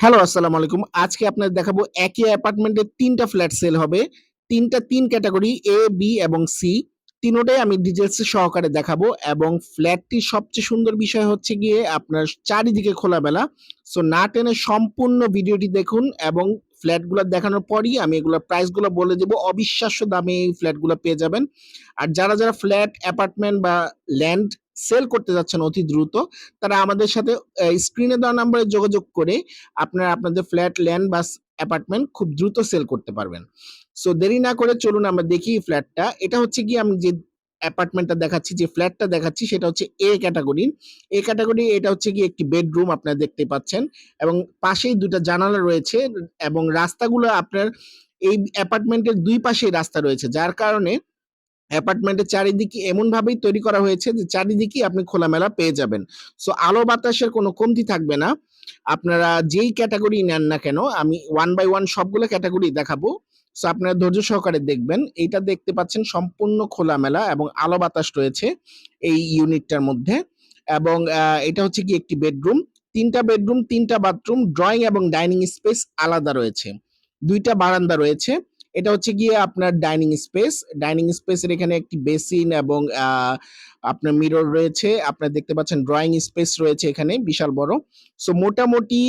Hello আসসালামু আলাইকুম। আজকে আপনাদের দেখাবো একই অ্যাপার্টমেন্টে তিনটা ফ্ল্যাট সেল হবে। তিনটা তিন ক্যাটাগরি এ বি এবং সি তিনোটাই আমি ডিটেলস সহকারে দেখাবো এবং ফ্ল্যাটটির সবচেয়ে সুন্দর বিষয় হচ্ছে গিয়ে আপনার চারিদিকে খোলামেলা। সো না টেনে সম্পূর্ণ ভিডিওটি দেখুন এবং ফ্ল্যাটগুলো দেখানোর পরই আমি এগুলোর প্রাইসগুলো বলে দেবো। অবিশ্বাস্য দামে এই ফ্ল্যাটগুলো পেয়ে যাবেন। আর যারা যারা ফ্ল্যাট, অ্যাপার্টমেন্ট বা ল্যান্ড সেল করতে যাচ্ছেন অতি দ্রুত, তারা আমাদের সাথে স্ক্রিনে দেওয়া নাম্বারে যোগাযোগ করে আপনারা আপনাদের ফ্ল্যাট, ল্যান্ড বা অ্যাপার্টমেন্ট খুব দ্রুত সেল করতে পারবেন। সো দেরি না করে চলুন আমরা দেখি ফ্ল্যাটটা। এটা হচ্ছে কি আমি যে অ্যাপার্টমেন্টটা দেখাচ্ছি, যে ফ্ল্যাটটা দেখাচ্ছি সেটা হচ্ছে এ ক্যাটাগরির এ ক্যাটাগরি এটা হচ্ছে কি একটি বেডরুম আপনারা দেখতে পাচ্ছেন এবং পাশেই দুটো জানালা রয়েছে এবং রাস্তাগুলো আপনার এই অ্যাপার্টমেন্টের দুই পাশেই রাস্তা রয়েছে, যার কারণে অ্যাপার্টমেন্টের চারিদিকে এমন ভাবেই তৈরি করা হয়েছে যে চারিদিকেই আপনি খোলামেলা পেয়ে যাবেন। সো আলো বাতাসের কোনো কমতি থাকবে না। আপনারা যেই ক্যাটাগরি নেন না কেন, আমি ওয়ান বাই ওয়ান সবগুলো ক্যাটাগরি দেখাবো। সো আপনারা ধৈর্য সহকারে দেখবেন। এইটা দেখতে পাচ্ছেন সম্পূর্ণ খোলামেলা এবং আলো বাতাস রয়েছে এই ইউনিটটার মধ্যে এবং এটা হচ্ছে কি একটি বেডরুম। তিনটা বেডরুম, তিনটা বাথরুম, ড্রয়িং এবং ডাইনিং স্পেস আলাদা রয়েছে। দুইটা বারান্দা রয়েছে। এটা হচ্ছে গিয়ে আপনার ডাইনিং স্পেস ডাইনিং স্পেসের এখানে একটি বেসিন এবং আপনার মিরর রয়েছে। আপনার দেখতে পাচ্ছেন ড্রয়িং স্পেস রয়েছে এখানে, বিশাল বড়। সো মোটামুটি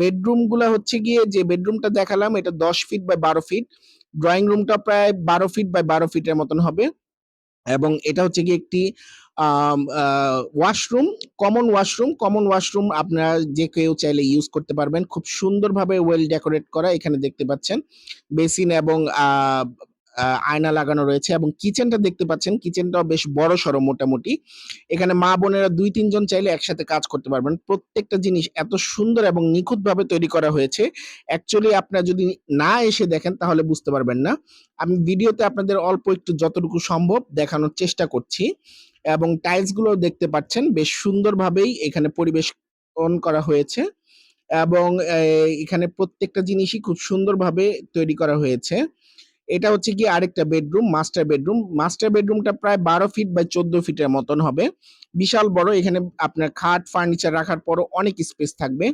বেডরুমগুলা হচ্ছে গিয়ে যে বেডরুমটা দেখালাম, এটা দশ ফিট বাই বারো ফিট ড্রয়িং রুমটা প্রায় বারো ফিট বাই বারো ফিটের মতন হবে। এবং এটা হচ্ছে কি একটি washroom common washroom common washroom আপনারা যে কেউ চাইলে ইউজ করতে পারবেন। খুব সুন্দরভাবে ওয়েল ডেকোরেট করা এখানে দেখতে পাচ্ছেন। বেসিন এবং আয়না লাগানো রয়েছে এবং কিচেনটা দেখতে পাচ্ছেন। কিচেনটাও বেশ বড় সড়ো মোটামুটি। এখানে মা বোনেরা দুই, তিনজন চাইলে একসাথে কাজ করতে পারবেন। প্রত্যেকটা জিনিস এত সুন্দর এবং নিখুঁতভাবে তৈরি করা হয়েছে। অ্যাকচুয়ালি আপনারা যদি না এসে দেখেন, তাহলে বুঝতে পারবেন না। আমি ভিডিওতে আপনাদের অল্প একটু যতটুকু সম্ভব দেখানোর চেষ্টা করছি এবং টাইলসগুলো দেখতে পাচ্ছেন। বেশ সুন্দরভাবেই এখানে পরিবেশ অন করা হয়েছে এবং এখানে প্রত্যেকটা জিনিসই খুব সুন্দরভাবে তৈরি করা হয়েছে। এটা হচ্ছে কি আরেকটা বেডরুম মাস্টার বেডরুম মাস্টার বেডরুমটা প্রায় বারো ফিট বাই চোদ্দ ফিটের মতন হবে। বিশাল বড়, এখানে আপনার খাট ফার্নিচার রাখার পরও অনেক স্পেস থাকবে।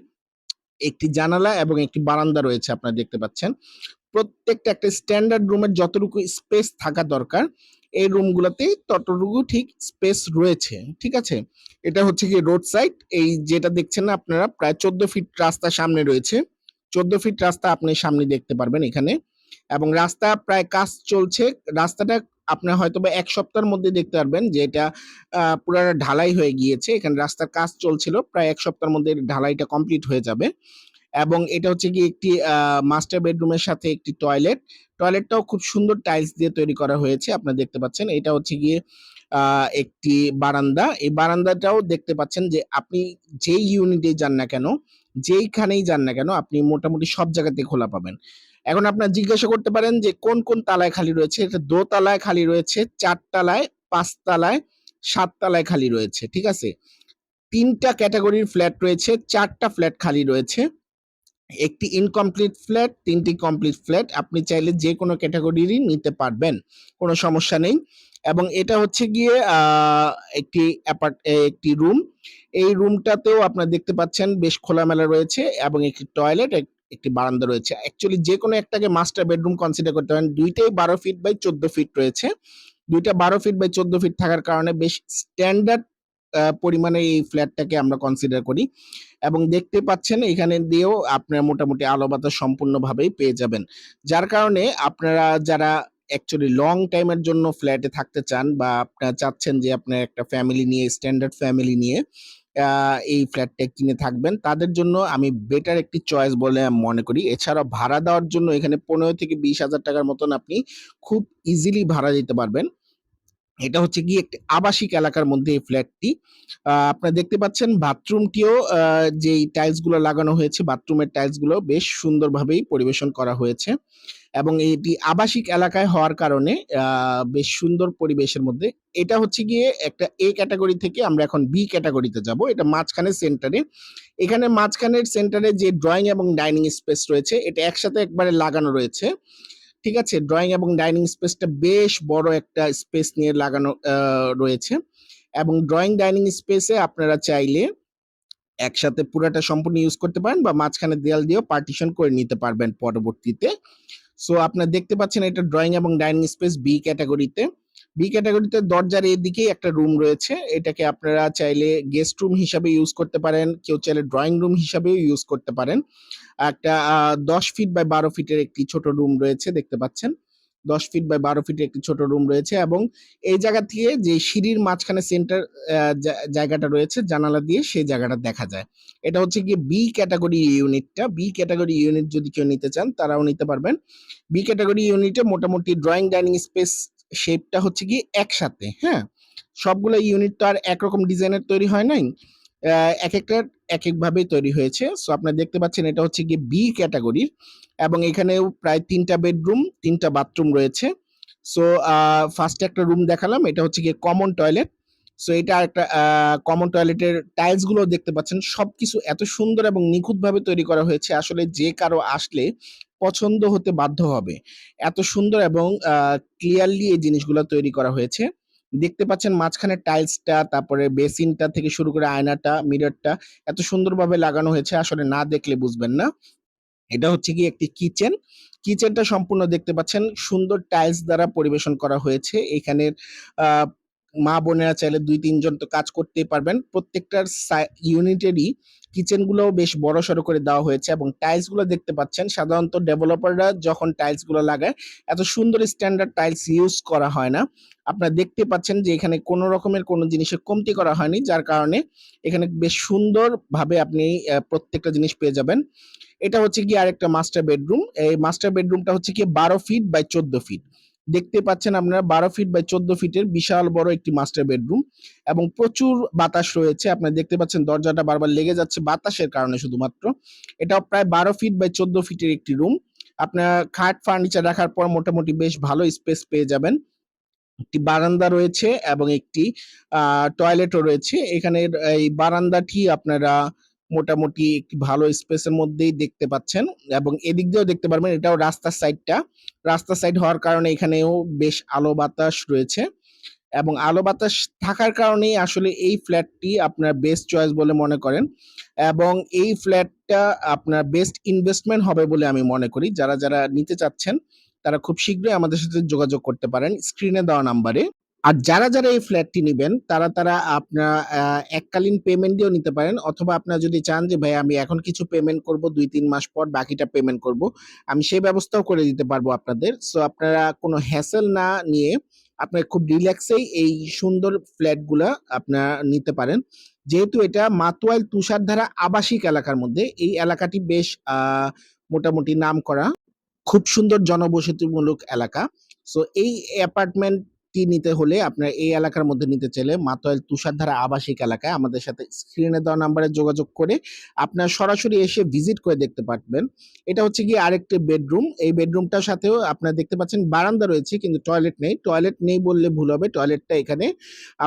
একটি জানালা এবং একটি বারান্দা রয়েছে আপনারা দেখতে পাচ্ছেন। প্রত্যেকটা একটা স্ট্যান্ডার্ড রুমের যতটুকু স্পেস থাকা দরকার, এই রুমগুলোতে ততটুকু ঠিক স্পেস রয়েছে। ঠিক আছে? এটা হচ্ছে কি রোড সাইড এই যেটা দেখছেন আপনারা, প্রায় চোদ্দ ফিট রাস্তা সামনে রয়েছে। চোদ্দ ফিট রাস্তা আপনি সামনে দেখতে পারবেন এখানে। এবং রাস্তা প্রায় কাজ চলছে। রাস্তাটা আপনার হয়তো বা এক সপ্তাহের মধ্যে দেখতে পারবেন যে এটা পুরাটা ঢালাই হয়ে গিয়েছে। এখানে রাস্তার কাজ চলছিল, প্রায় এক সপ্তাহের মধ্যে ঢালাইটা কমপ্লিট হয়ে যাবে। এবং এটা হচ্ছে কি একটি মাস্টার বেডরুমের সাথে একটি টয়লেট। টয়লেটটাও খুব সুন্দর টাইলস দিয়ে তৈরি করা হয়েছে, আপনারা দেখতে পাচ্ছেন। এটা হচ্ছে গিয়ে একটি বারান্দা। এই বারান্দাটাও দেখতে পাচ্ছেন যে আপনি যেই ইউনিটে যান না কেন যেইখানেই যান না কেন, আপনি মোটামুটি সব জায়গাতে খোলা পাবেন। এখন আপনার জিজ্ঞাসা করতে পারেন যে, কোন কোন তালায় খালি রয়েছে? এটা দোতলায় খালি রয়েছে চারতলায় পাঁচতলায় সাততলায় খালি রয়েছে, ঠিক আছে? তিনটা ক্যাটাগরির ফ্ল্যাট রয়েছে, চারটা ফ্ল্যাট খালি রয়েছে। একটি ইনকমপ্লিট ফ্ল্যাট তিনটি কমপ্লিট ফ্ল্যাট আপনি চাইলে যে কোনো ক্যাটাগরিরই নিতে পারবেন, কোনো সমস্যা নেই। এবং এটা হচ্ছে গিয়ে একটি অ্যাপার্ট একটি রুম এই রুমটাতেও আপনারা দেখতে পাচ্ছেন বেশ খোলামেলা রয়েছে এবং একটি টয়লেট একটি বারান্দা রয়েছে। অ্যাকচুয়ালি যে কোনো একটাকে মাস্টার বেডরুম কনসিডার করতে পারেন। দুইটাই বারো ফিট বাই চোদ্দ ফিট রয়েছে। দুইটা বারো ফিট বাই চোদ্দ ফিট থাকার কারণে বেশ স্ট্যান্ডার্ড পরিমাণে এই ফ্ল্যাটটাকে আমরা কনসিডার করি। এবং দেখতে পাচ্ছেন এখানে দিয়েও আপনারা মোটামুটি আলো বাতাস সম্পূর্ণভাবেই পেয়ে যাবেন। যার কারণে আপনারা যারা অ্যাকচুয়ালি লং টাইমের জন্য ফ্ল্যাটে থাকতে চান বা আপনারা চাচ্ছেন যে আপনার একটা ফ্যামিলি নিয়ে স্ট্যান্ডার্ড ফ্যামিলি নিয়ে এই ফ্ল্যাটটা কিনে থাকবেন। তাদের জন্য আমি বেটার একটি চয়েস বলে মনে করি। এছাড়া ভাড়া দেওয়ার জন্য এখানে পনেরো থেকে বিশ হাজার টাকার মতন আপনি খুব ইজিলি ভাড়া দিতে পারবেন। এটা হচ্ছে গিয়ে একটি আবাসিক এলাকার মধ্যে এই ফ্ল্যাটটি আপনারা দেখতে পাচ্ছেন বাথরুমটিও যেই টাইলসগুলো লাগানো হয়েছে, বাথরুমের টাইলসগুলো বেশ সুন্দরভাবেই পরিবেশন করা হয়েছে। এবং এটি আবাসিক এলাকায় হওয়ার কারণে বেশ সুন্দর পরিবেশের মধ্যে। এটা হচ্ছে গিয়ে একটা এ ক্যাটাগরি থেকে আমরা এখন বি ক্যাটাগরিতে যাব। এটা মাঝখানে সেন্টারে এখানে মাঝখানের সেন্টারে যে ড্রয়িং এবং ডাইনিং স্পেস রয়েছে, এটা একসাথে একবারে লাগানো রয়েছে। ঠিক আছে ড্রয়িং এবং ডাইনিং স্পেসটা বেশ বড় একটা স্পেস নিয়ে লাগানো রয়েছে এবং ড্রয়িং ডাইনিং স্পেসে আপনারা চাইলে একসাথে পুরাটা সম্পূর্ণ ইউজ করতে পারেন বা মাঝখানে দেয়াল দিয়েও পার্টিশন করে নিতে পারবেন পরবর্তীতে। সো আপনারা দেখতে পাচ্ছেন এটা ড্রয়িং এবং ডাইনিং স্পেস বি ক্যাটেগরিতে। বি ক্যাটাগরিতে দরজার এদিকেই একটা রুম রয়েছে। এটাকে আপনারা চাইলে গেস্ট রুম হিসাবে ইউজ করতে পারেন। কেউ চাইলে ড্রয়িং রুম হিসাবেও ইউজ করতে পারেন। একটা ১০ ফিট বাই ১২ ফিটের একটি ছোট রুম রয়েছে, দেখতে পাচ্ছেন। ১০ ফিট বাই ১২ ফিটের একটি ছোট রুম রয়েছে এবং এই জায়গা থেকে যে সিঁড়ির মাঝখানে সেন্টার জায়গাটা রয়েছে, জানালা দিয়ে সেই জায়গাটা দেখা যায়। এটা হচ্ছে গিয়ে বি ক্যাটেগরি ইউনিটটা। বি ক্যাটাগরি ইউনিট যদি কেউ নিতে চান, তারাও নিতে পারবেন। বি ক্যাটেগরি ইউনিটে মোটামুটি ড্রয়িং ডাইনিং স্পেস শেপটা হচ্ছে গিয়ে একসাথে, হ্যাঁ? সবগুলো ইউনিট তো আর একরকম ডিজাইনের তৈরি হয় নাই। আ একেকটার একেকভাবেই তৈরি হয়েছে। সো আপনারা দেখতে পাচ্ছেন এটা হচ্ছে গিয়ে বি ক্যাটাগরির এবং এখানেও প্রায় তিনটা বেডরুম, তিনটা বাথরুম রয়েছে। সো ফার্স্ট একটা রুম দেখালাম। এটা হচ্ছে গিয়ে কমন টয়লেট। সো এটা আ কমন টয়লেটের টাইলসগুলো দেখতে পাচ্ছেন। সবকিছু এত সুন্দর এবং নিখুঁতভাবে তৈরি করা হয়েছে আসলে যে কারও আসলে পছন্দ হতে বাধ্য হবে। এত সুন্দর এবং ক্লিয়ারলি এই জিনিসগুলো তৈরি করা হয়েছে। দেখতে পাচ্ছেন মাঝখানে টাইলসটা, তারপরে বেসিনটা থেকে শুরু করে আয়নাটা, মিররটা এত সুন্দরভাবে লাগানো হয়েছে আসলে না দেখলে বুঝবেন না। এটা হচ্ছে কি একটি কিচেন। কিচেনটা সম্পূর্ণ দেখতে পাচ্ছেন সুন্দর টাইলস দ্বারা পরিবেশন করা হয়েছে। এখানের আ মা-বোনেরা চাইলে দুই তিনজন তো কাজ করতেই পারবেন। প্রত্যেকটার ইউনিটেরই কিচেন গুলোও বেশ বড়সড় করে দেওয়া হয়েছে এবং টাইলসগুলো দেখতে পাচ্ছেন সাধারণত ডেভেলপাররা যখন টাইলসগুলো লাগায়, এত সুন্দর স্ট্যান্ডার্ড টাইলস ইউজ করা হয় না। আপনারা দেখতে পাচ্ছেন যে এখানে কোন রকমের কোনো জিনিসের কমতি করা হয়নি। যার কারণে এখানে বেশ সুন্দরভাবে আপনি অ্যা প্রত্যেকটা জিনিস পেয়ে যাবেন। এটা হচ্ছে গিয়ে আরেকটা মাস্টার বেডরুম। এই মাস্টার বেডরুমটা হচ্ছে কি ১২ ফিট বাই ১৪ ফিট। দেখতে পাচ্ছেন আপনারা ১২ ফিট বাই ১৪ ফিটের বিশাল বড় একটি মাস্টার বেডরুম এবং প্রচুর বাতাস রয়েছে। আপনারা দেখতে পাচ্ছেন দরজাটা বারবার লেগে যাচ্ছে বাতাসের কারণে শুধুমাত্র। এটাও প্রায় ১২ ফিট বাই ১৪ ফিটের একটি রুম। আপনার খাট ফার্নিচার রাখার পর মোটামুটি বেশ ভালো স্পেস পেয়ে যাবেন। একটি বারান্দা রয়েছে এবং একটি আ টয়লেটও রয়েছে। এখানের এই বারান্দাটি আপনারা মোটামুটি একটি ভালো স্পেসের মধ্যেই দেখতে পাচ্ছেন এবং এদিক দিয়েও দেখতে পারবেন এটাও রাস্তার সাইডটা। রাস্তার সাইড হওয়ার কারণে এখানেও বেশ আলো বাতাস রয়েছে এবং আলো বাতাস থাকার কারণেই আসলে এই ফ্ল্যাটটি আপনার বেস্ট চয়েস বলে মনে করেন এবং এই ফ্ল্যাটটা আপনার বেস্ট ইনভেস্টমেন্ট হবে বলে আমি মনে করি। যারা, যারা নিতে চাচ্ছেন তারা খুব শীঘ্রই আমাদের সাথে যোগাযোগ করতে পারেন স্ক্রিনে দেওয়া নাম্বারে। আর যারা, যারা এই ফ্ল্যাটটি নেবেন তারা, তারা আপনারা এককালীন পেমেন্ট দিয়েও নিতে পারেন অথবা আপনারা যদি চান যে ভাই আমি এখন কিছু পেমেন্ট করব ২-৩ মাস পর বাকিটা পেমেন্ট করব। আমি সেই ব্যবস্থাও করে দিতে পারব আপনাদের। সো আপনারা কোনো হ্যাসেল না নিয়ে আপনার খুব রিল্যাক্সেই এই সুন্দর ফ্ল্যাটগুলা আপনারা নিতে পারেন। যেহেতু এটা মাতোয়াইল তুষারধারা আবাসিক এলাকার মধ্যে এই এলাকাটি বেশ মোটামুটি নামকরা। খুব সুন্দর জনবসতিমূলক এলাকা। সো এই অ্যাপার্টমেন্টটি নিতে হলে আপনার এই এলাকার মধ্যে নিতে চাইলে মাতোয়াইল তুষারধারা আবাসিক এলাকায় আমাদের সাথে স্ক্রিনে দেওয়া নাম্বারে যোগাযোগ করে আপনার সরাসরি এসে ভিজিট করে দেখতে পারবেন। এটা হচ্ছে গিয়ে আরেকটি বেডরুম। এই বেডরুমটার সাথেও আপনারা দেখতে পাচ্ছেন বারান্দা রয়েছে কিন্তু টয়লেট নেই। টয়লেট নেই বললে ভুল হবে। টয়লেটটা এখানে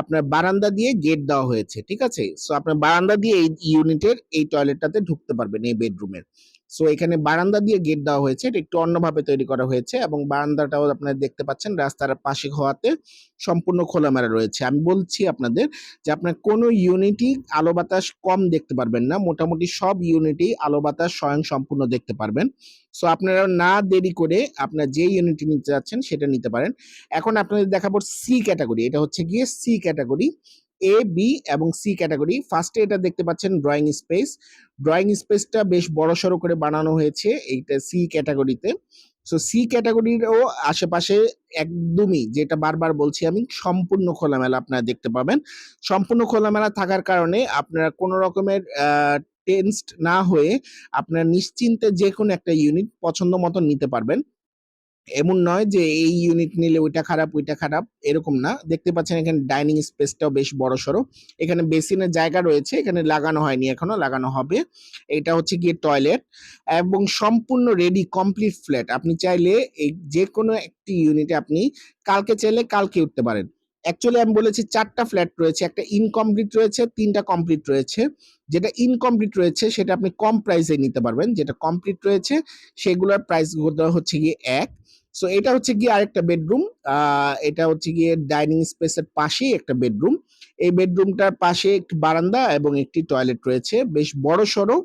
আপনার বারান্দা দিয়ে গেট দেওয়া হয়েছে। ঠিক আছে? সো আপনার বারান্দা দিয়ে এই ইউনিটের এই টয়লেটটাতে ঢুকতে পারবেন এই বেডরুমের। সো এখানে বারান্দা দিয়ে গেট দেওয়া হয়েছে। এটা একটু অন্যভাবে তৈরি করা হয়েছে এবং বারান্দাটাও আপনারা দেখতে পাচ্ছেন রাস্তার পাশে হওয়াতে সম্পূর্ণ খোলামেলা রয়েছে। আমি বলছি আপনাদের যে আপনার কোন ইউনিটই আলো বাতাস কম দেখতে পারবেন না। মোটামুটি সব ইউনিটেই আলো বাতাস স্বয়ংসম্পূর্ণ দেখতে পারবেন। সো আপনারা না দেরি করে আপনার যে ইউনিটটি নিতে যাচ্ছেন সেটা নিতে পারেন। এখন আপনাদের দেখাবো সি ক্যাটাগরি এটা হচ্ছে গিয়ে সি ক্যাটেগরি। এ, বি এবং সি ক্যাটেগরি। ফার্স্ট এটা দেখতে পাচ্ছেন ড্রয়িং স্পেস। ড্রয়িং স্পেসটা বেশ বড়সড় করে বানানো হয়েছে এইটা সি ক্যাটেগরিতে। সো সি ক্যাটেগরিরও আশেপাশে একদমই যেটা বারবার বলছি আমি সম্পূর্ণ খোলামেলা আপনারা দেখতে পাবেন। সম্পূর্ণ খোলামেলা থাকার কারণে আপনারা কোন রকমের টেনসড না হয়ে আপনারা নিশ্চিন্তে যেকোনো একটা ইউনিট পছন্দ মতো নিতে পারবেন। এমন নয় যে এই ইউনিট নিলে ওইটা খারাপ, ওইটা খারাপ এরকম না। দেখতে পাচ্ছেন এখানে ডাইনিং স্পেসটাও বেশ বড় সড়ো এখানে বেসিনের জায়গা রয়েছে। এখানে লাগানো হয়নি এখনও, লাগানো হবে। এটা হচ্ছে গিয়ে টয়লেট এবং সম্পূর্ণ রেডি কমপ্লিট ফ্ল্যাট। আপনি চাইলে এই যে কোনো একটি ইউনিটে আপনি কালকে চাইলে কালকে উঠতে পারেন। অ্যাকচুয়ালি আমি বলেছি চারটা ফ্ল্যাট রয়েছে। একটা ইনকমপ্লিট রয়েছে, তিনটা কমপ্লিট রয়েছে। যেটা ইনকমপ্লিট রয়েছে সেটা আপনি কম প্রাইসে নিতে পারবেন। যেটা কমপ্লিট রয়েছে সেগুলোর প্রাইস হচ্ছে গিয়ে এক সো এটা হচ্ছে গিয়ে আরেকটা বেডরুম। এটা হচ্ছে গিয়ে ডাইনিং স্পেসের পাশেই একটা বেডরুম। এই বেডরুমটার পাশে একটি বারান্দা এবং একটি টয়লেট রয়েছে বেশ বড় সড়ো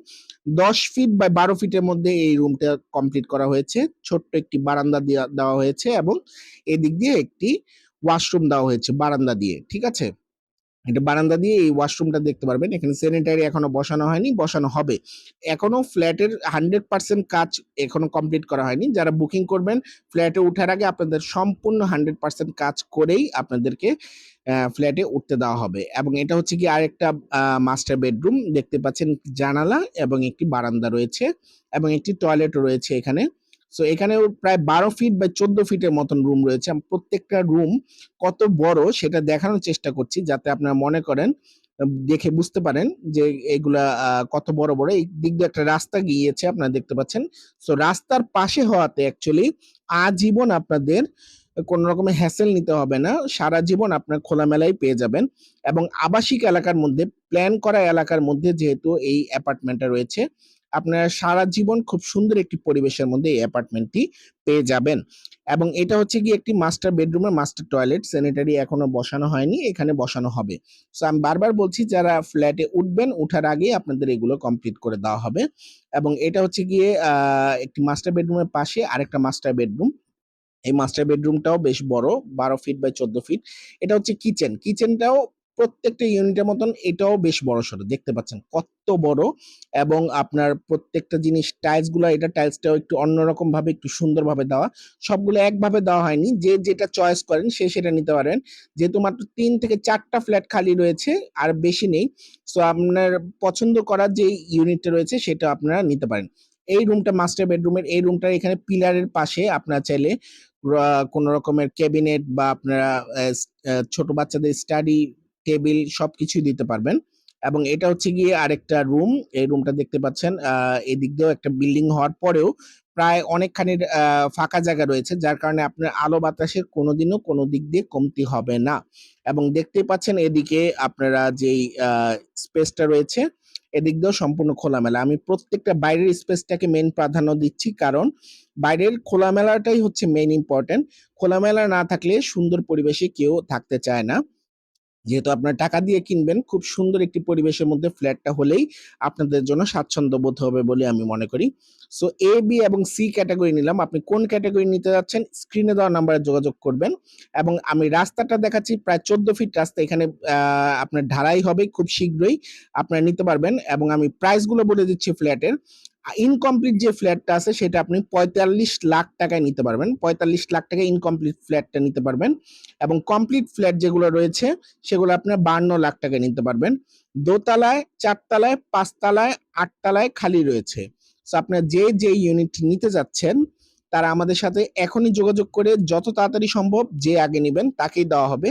দশ ফিট বা বারো ফিটের মধ্যে এই রুমটা কমপ্লিট করা হয়েছে ছোট্ট একটি বারান্দা দেওয়া হয়েছে এবং এদিক দিয়ে একটি ওয়াশরুম দেওয়া হয়েছে বারান্দা দিয়ে, ঠিক আছে? এটা বারান্দা দিয়ে এই ওয়াশরুমটা দেখতে পারবেন, এখানে স্যানিটারি এখনও বসানো হয়নি, বসানো হবে। এখনও ফ্ল্যাটের হান্ড্রেড পার্সেন্ট কাজ এখনও কমপ্লিট করা হয়নি। যারা বুকিং করবেন, ফ্ল্যাটে ওঠার আগে আপনাদের সম্পূর্ণ হান্ড্রেড পার্সেন্ট কাজ করেই আপনাদেরকে ফ্ল্যাটে উঠতে দেওয়া হবে। এবং এটা হচ্ছে কি আরেকটা মাস্টার বেডরুম দেখতে পাচ্ছেন জানালা এবং একটি বারান্দা রয়েছে এবং একটি টয়লেটও রয়েছে এখানে। সো এখানে প্রায় বারো ফিট বা চোদ্দ ফিটের মতন রুম রয়েছে। প্রত্যেকটা রুম কত বড় সেটা দেখানোর চেষ্টা করছি যাতে আপনারা মনে করেন, দেখে বুঝতে পারেন যে এগুলা কত বড় বড়। এই দিক দিয়ে একটা রাস্তা গিয়েছে, আপনারা দেখতে পাচ্ছেন। সো রাস্তার পাশে হওয়াতে অ্যাকচুয়ালি আজীবন আপনাদের কোনো রকমের হ্যাসেল নিতে হবে না। সারা জীবন আপনার খোলামেলায় পেয়ে যাবেন। এবং আবাসিক এলাকার মধ্যে প্ল্যান করা এলাকার মধ্যে যেহেতু এই অ্যাপার্টমেন্টটা রয়েছে আপনারা সারা জীবন খুব সুন্দর একটি পরিবেশের মধ্যে এই অ্যাপার্টমেন্টটি পেয়ে যাবেন। এবং এটা হচ্ছে কি একটি মাস্টার বেডরুমের মাস্টার টয়লেট স্যানিটারি এখনও বসানো হয়নি, এখানে বসানো হবে। সো আমি বারবার বলছি, যারা ফ্ল্যাটে উঠবেন, উঠার আগে আপনাদের এগুলো কমপ্লিট করে দেওয়া হবে। এবং এটা হচ্ছে গিয়ে একটি মাস্টার বেডরুমের পাশে আরেকটা মাস্টার বেডরুম এই মাস্টার বেডরুমটাও বেশ বড়, বারো ফিট বাই চোদ্দ ফিট এটা হচ্ছে কিচেন কিচেনটাও প্রত্যেকটা ইউনিটের মতন এটাও বেশ বড় সড়ো, দেখতে পাচ্ছেন কত বড় এবং আপনার প্রত্যেকটা জিনিস টাইলসগুলো, এটা টাইলসটাও একটু অন্যরকম ভাবে একটু সুন্দর ভাবে দেওয়া। সবগুলো একভাবে দেওয়া হয়নি, যে যেটা চয়েস করেন সে সেটা নিতে পারেন। যেহেতু মাত্র তিন থেকে চারটা ফ্ল্যাট খালি রয়েছে, আর বেশি নেই সো আপনার পছন্দ করার যে ইউনিটটা রয়েছে সেটা আপনারা নিতে পারেন। এই রুমটা মাস্টার বেডরুমের এই রুমটা এখানে পিলারের পাশে আপনারা চাইলে কোনো রকমের ক্যাবিনেট বা আপনারা ছোট বাচ্চাদের স্টাডি টেবিল সবকিছুই দিতে পারবেন। এবং এটা হচ্ছে গিয়ে আরেকটা রুম। এই রুমটা দেখতে পাচ্ছেন এদিক দিয়েও একটা বিল্ডিং হওয়ার পরেও প্রায় অনেকখানি ফাঁকা জায়গা রয়েছে, যার কারণে আপনার আলো বাতাসের কোনোদিনও কোনো দিক দিয়ে কমতি হবে না। এবং দেখতেই পাচ্ছেন এদিকে আপনারা যেই স্পেসটা রয়েছে, এদিক দিয়েও সম্পূর্ণ খোলামেলা। আমি প্রত্যেকটা বাইরের স্পেসটাকে মেন প্রাধান্য দিচ্ছি, কারণ বাইরের খোলামেলাটাই হচ্ছে মেন ইম্পর্টেন্ট খোলামেলা না থাকলে সুন্দর পরিবেশে কেউ থাকতে চায় না। যেহেতু আপনার টাকা দিয়ে কিনবেন, খুব সুন্দর একটি পরিবেশের মধ্যে ফ্ল্যাটটা হলেই আপনাদের জন্য স্বাচ্ছন্দ্য বোধ হবে বলে আমি মনে করি। সো এ বি এবং সি ক্যাটাগরি নিলাম। আপনি কোন ক্যাটাগরি নিতে যাচ্ছেন স্ক্রিনে দেওয়া নাম্বারে যোগাযোগ করবেন এবং আমি রাস্তাটা দেখাচ্ছি, প্রায় চোদ্দ ফিট রাস্তা এখানে আপনার ঢালাই হবে খুব শীঘ্রই। আপনারা নিতে পারবেন এবং আমি প্রাইসগুলো বলে দিচ্ছি ফ্ল্যাটের ইনকমপ্লিট যে ফ্ল্যাটটা আছে, সেটা আপনি পঁয়তাল্লিশ লাখ টাকায় নিতে পারবেন। পঁয়তাল্লিশ লাখ টাকায় ইনকমপ্লিট ফ্ল্যাটটা নিতে পারবেন এবং কমপ্লিট ফ্ল্যাট যেগুলো রয়েছে, সেগুলো আপনার বান্ন লাখ টাকায় নিতে পারবেন। দোতলায়, চারতলায়, পাঁচতলায়, আটতলায় খালি রয়েছে। সো আপনার যে যে ইউনিট নিতে যাচ্ছেন, তারা আমাদের সাথে এখনই যোগাযোগ করে যত তাড়াতাড়ি সম্ভব যে আগে নেবেন, তাকেই দেওয়া হবে।